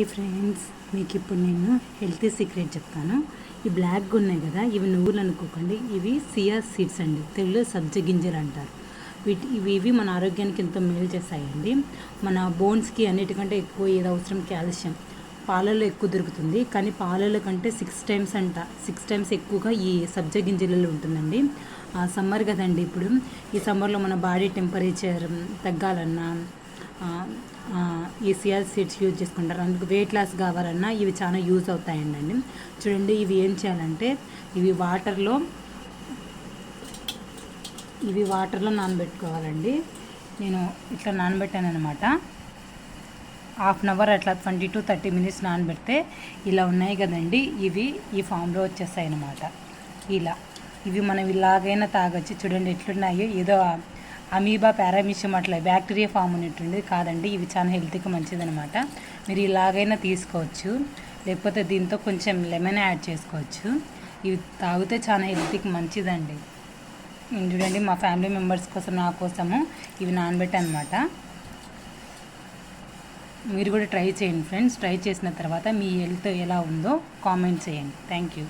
Hi friends మీకు ఇప్పుడు నేను హెల్తీ సీక్రెట్ చెప్తాను. ఈ బ్లాక్గా ఉన్నాయి కదా ఇవి నువ్వులు అనుకోకండి ఇవి సియా సీడ్స్ అండి. తెలుగులో సబ్జ గింజలు అంటారు. వీటి ఇవి ఇవి మన ఆరోగ్యానికి ఎంతో మేలు చేస్తాయండి. మన బోన్స్కి అన్నిటికంటే ఎక్కువ ఏది అవసరం? కాల్షియం. పాలలో ఎక్కువ దొరుకుతుంది. కానీ పాలలో కంటే సిక్స్ టైమ్స్ అంట సిక్స్ టైమ్స్ ఎక్కువగా ఈ సబ్జ గింజలలో ఉంటుందండి. సమ్మర్ కదండి ఇప్పుడు. ఈ సమ్మర్లో మన బాడీ టెంపరేచర్ తగ్గాలన్నా ఈ సిఆర్ సీడ్స్ యూజ్ చేసుకుంటారు. అందుకు వెయిట్ లాస్ కావాలన్నా ఇవి చాలా యూజ్ అవుతాయండి. చూడండి ఇవి ఏం చేయాలంటే ఇవి వాటర్లో ఇవి వాటర్లో నానబెట్టుకోవాలండి. నేను ఇట్లా నానబెట్టాను అనమాట హాఫ్ అన్ అవర్ అట్లా ట్వంటీ టు థర్టీ మినిట్స్ నానబెడితే ఇలా ఉన్నాయి కదండి. ఇవి ఈ ఫామ్లో వచ్చేస్తాయి అన్నమాట ఇలా. ఇవి మనం ఇలాగైనా తాగొచ్చు. చూడండి ఎట్లున్నాయో. ఏదో అమీబా పారామిషం అట్లా బ్యాక్టీరియా ఫామ్ ఉన్నట్టుండి కాదండి. ఇవి చాలా హెల్త్కి మంచిదనమాట మీరు ఇలాగైనా తీసుకోవచ్చు. లేకపోతే దీంతో కొంచెం లెమన్ యాడ్ చేసుకోవచ్చు. ఇవి తాగితే చాలా హెల్త్కి మంచిదండి. చూడండి మా ఫ్యామిలీ మెంబర్స్ కోసం నా కోసము ఇవి నానబెట్టనమాట. మీరు కూడా ట్రై చేయండి ఫ్రెండ్స్. ట్రై చేసిన తర్వాత మీ హెల్త్ ఎలా ఉందో కామెంట్ చేయండి. Thank you.